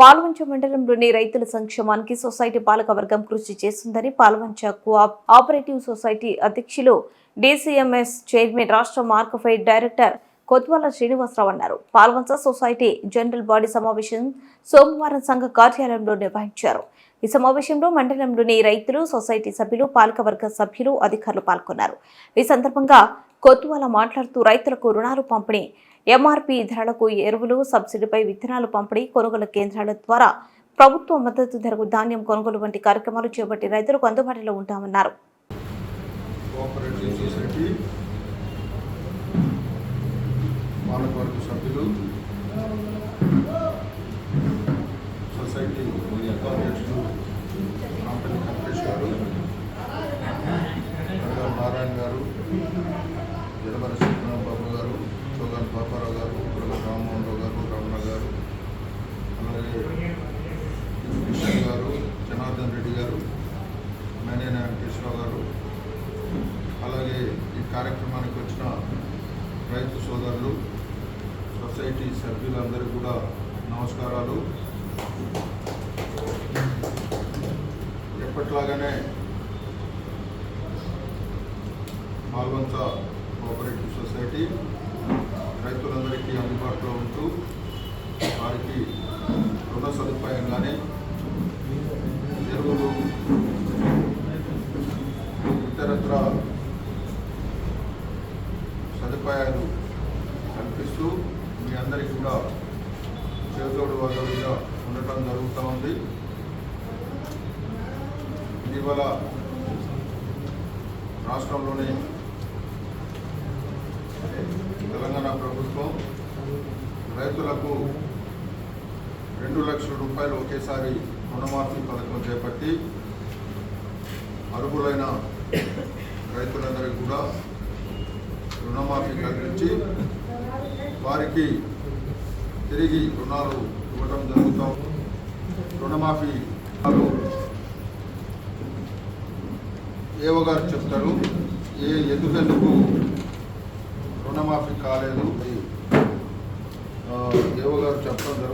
పాల్వంచ మండలంలోని రైతుల సంక్షేమానికి సొసైటీ పాలకవర్గం కృషి చేస్తుందని పాల్వంచ కోఆప్ ఆపరేటివ్ సొసైటీ అధ్యక్షులు డీసీఎంఎస్ చైర్మన్ రాష్ట్ర మార్కఫైడ్ డైరెక్టర్ కొత్వాల శ్రీనివాసరావు అన్నారు. పాల్వంచ సొసైటీ జనరల్ బాడీ సమావేశం సోమవారం సంఘ కార్యాలయంలో నిర్వహించారు. ఈ సమావేశంలో మండలంలోని రైతులు సొసైటీ సభ్యులు పాలకవర్గ సభ్యులు అధికారులు పాల్గొన్నారు. ఈ సందర్భంగా కొత్వాల మాట్లాడుతూ రైతులకు రుణాలు పంపిణీ. ఎంఆర్పి ధరలకు ఎరువులు సబ్సిడీపై విత్తనాలు పంపిణీ కొనుగోలు కేంద్రాల ద్వారా ప్రభుత్వ మద్దతు ధరకు ధాన్యం కొనుగోలు వంటి కార్యక్రమాలు చేపట్టి రైతులకు అందుబాటులో ఉంటామన్నారు. మేనేన వెంకటేశ్వరరావు గారు అలాగే ఈ కార్యక్రమానికి వచ్చిన రైతు సోదరులు సొసైటీ సభ్యులందరికీ కూడా నమస్కారాలు. ఎప్పట్లాగానే మాల్వంత కోఆపరేటివ్ సొసైటీ రైతులందరికీ అందుబాటులో ఉంటూ వారికి రుణ సదుపాయం కానీ సదుపాయాలు కల్పిస్తూ మీ అందరికీ కూడా చేదోడు వాదోడుగా ఉండటం జరుగుతూ ఉంది. ఇటీవల రాష్ట్రంలోని తెలంగాణ ప్రభుత్వం రైతులకు రెండు లక్షల రూపాయలు ఒకేసారి రుణమాఫీ పథకం చేపట్టి అర్హులైన రైతులందరికీ కూడా రుణమాఫీ కల్పించి వారికి తిరిగి రుణాలు ఇవ్వడం జరుగుతాం రుణమాఫీ రుణాలు ఏవో గారు చెప్తారు ఏ ఎందుకెందుకు రుణమాఫీ కాలేదు ఆ, ఏవో గారు చెప్పడం జరుగుతుంది